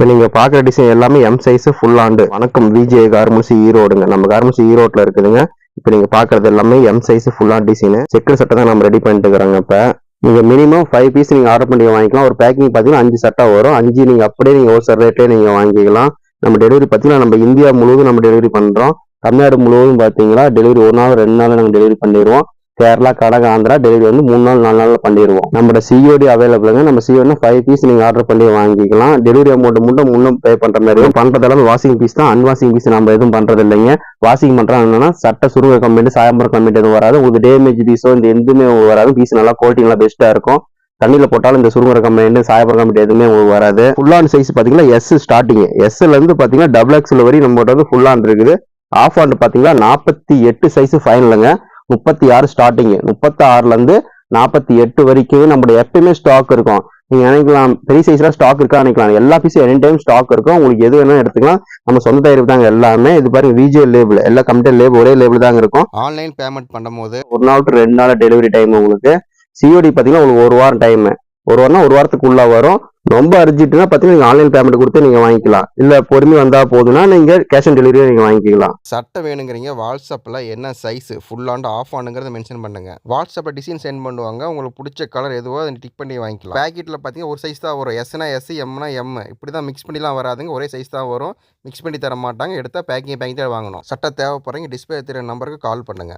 இப்போ நீங்கள் பார்க்குற டிசைன் எல்லாமே எம் சைஸ் ஃபுல் ஆண்டு வணக்கம் விஜே கார்மெண்ட்ஸ் ஈரோடுங்க நம்ம கார்மெண்ட்ஸ் ஈரோட்டில் இருக்குதுங்க. இப்போ நீங்கள் பார்க்குறது எல்லாமே M size full design check சட்டை தான் நம்ம ரெடி பண்ணிட்டு இருக்கிறோங்க இப்போ. நீங்கள் மினிமம் ஃபைவ் பீஸ் நீங்கள் ஆர்டர் பண்ணி வாங்கிக்கலாம். ஒரு பேக்கிங் பார்த்தீங்கன்னா அஞ்சு சட்டை வரும். அஞ்சு நீங்கள் அப்படியே நீங்கள் ஹோல்சேல் ரேட்லேயே நீங்கள் வாங்கிக்கலாம். நம்ம டெலிவரி பார்த்தீங்கன்னா நம்ம இந்தியா முழுவதும் நம்ம டெலிவரி பண்ணுறோம் தமிழ்நாடு முழுவதும் பார்த்தீங்கன்னா டெலிவரி ஒரு நாள் ரெண்டு நாள் நாங்கள் டெலிவரி பண்ணிடுவோம். கேரளா கடக ஆந்திரா டெலிவரி வந்து மூணு நாள் நாலு நாளில் பண்ணிடுவோம். நம்மளோட சிஓடி அவைலபிளுங்க நம்ம சிஓடினா ஃபைவ் பீஸ் நீங்கள் ஆர்டர் பண்ணி வாங்கிக்கலாம். டெலிவரி அமௌண்ட் மட்டும் முன்னும் பே பண்ணுற மாதிரி இருக்கும். வாஷிங் பீஸ் தான். அன்வாஷிங் பீஸ் நம்ம எதுவும் பண்ணுறது இல்லைங்க. வாஷிங் பண்ணுறோம் என்னன்னா சட்டை சுருங்க கம்பெனி சாயம்பரம் கம்பெனி எதுவும் வராது. உங்களுக்கு டேமேஜ் பீஸோ இந்த எதுவுமே வராது. பீஸ் நல்லா குவாலிட்டி நல்லா பெஸ்ட்டாக இருக்கும். தண்ணியில் போட்டாலும் இந்த சுருங்குற கம்பெனி சாயபர் கம்பெனி எதுவுமே உங்களுக்கு வராது. ஃபுல் சைஸ் பார்த்தீங்கன்னா எஸ் ஸ்டார்டிங் எஸ்ல இருந்து பார்த்தீங்கன்னா டபுள் எக்ஸில் வரையும் நம்மகிட்ட வந்து ஃபுல்லான் இருக்குது. ஆஃப் ஆண்டு பார்த்தீங்கன்னா நாற்பத்தி எட்டு சைஸ் ஃபைனலுங்க முப்பத்தி ஆறு ஸ்டார்டிங் முப்பத்தி ஆறுல இருந்து நாற்பத்தி எட்டு வரைக்கும் நம்மளோட எப்பயுமே ஸ்டாக் இருக்கும். நீங்க நினைக்கலாம் பெரிய சைஸ்ல ஸ்டாக் இருக்கா நினைக்கலாம். எல்லா பீஸும் எனி டைம் ஸ்டாக் இருக்கும். உங்களுக்கு எது வேணாலும் எடுத்துக்கலாம். நம்ம சொந்த தயாரிப்பு தாங்க எல்லாமே. இது பாருங்க விஜய் லேபிள் எல்லா கம்பெனி லேபிள் ஒரே லேபிள் தாங்க இருக்கும். ஆன்லைன் பேமெண்ட் பண்ணும்போது ஒரு நாள் to ரெண்டு நாள் டெலிவரி டைம் உங்களுக்கு. சிஓடி பார்த்தீங்கன்னா உங்களுக்கு ஒரு வாரம் டைம் ஒரு வாரம்னா ஒரு வாரத்துக்குள்ள வரும். ரொம்ப அர்ஜென்ட்னா பார்த்தீங்கன்னா நீங்கள் ஆன்லைன் பேமெண்ட் கொடுத்து நீங்கள் வாங்கிக்கலாம். இல்லை பொறுமை வந்தால் போதுன்னா நீங்கள் கேஷ் ஆன் டெலிவரியே நீங்கள் வாங்கிக்கலாம். சட்டை வேணுங்கிறீங்க வாட்ஸ்அப்பில் என்ன சைஸ் ஃபுல் ஆண்டு ஆஃப் ஆனுங்கிறத மென்ஷன் பண்ணுங்க. வாட்ஸ்அப்பில் டிசைன் சென்ட் பண்ணுவாங்க உங்களுக்கு பிடிச்ச கலர் எதுவோ அதை டிக் பண்ணி வாங்கிக்கலாம். பேக்கெட்டில் பார்த்தீங்கன்னா ஒரு சைஸ் தான் வரும். எஸ்னா எஸ் எம்னா எம் இப்படி தான் மிக்ஸ் பண்ணிலாம் வராதுங்க ஒரே சைஸ் தான் வரும். மிக்ஸ் பண்ணி தர மாட்டாங்க எடுத்தால் பேக்கிங் பேக்கிங் தான் வாங்கணும். சட்டை தேவைப்படுறீங்க டிஸ்பிளே தெரியும் நம்பருக்கு கால் பண்ணுங்க.